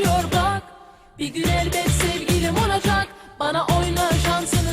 Geçiyor bak. Bir gün elbet sevgilim olacak. Bana oyna şansını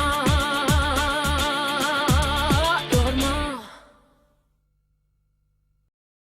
on.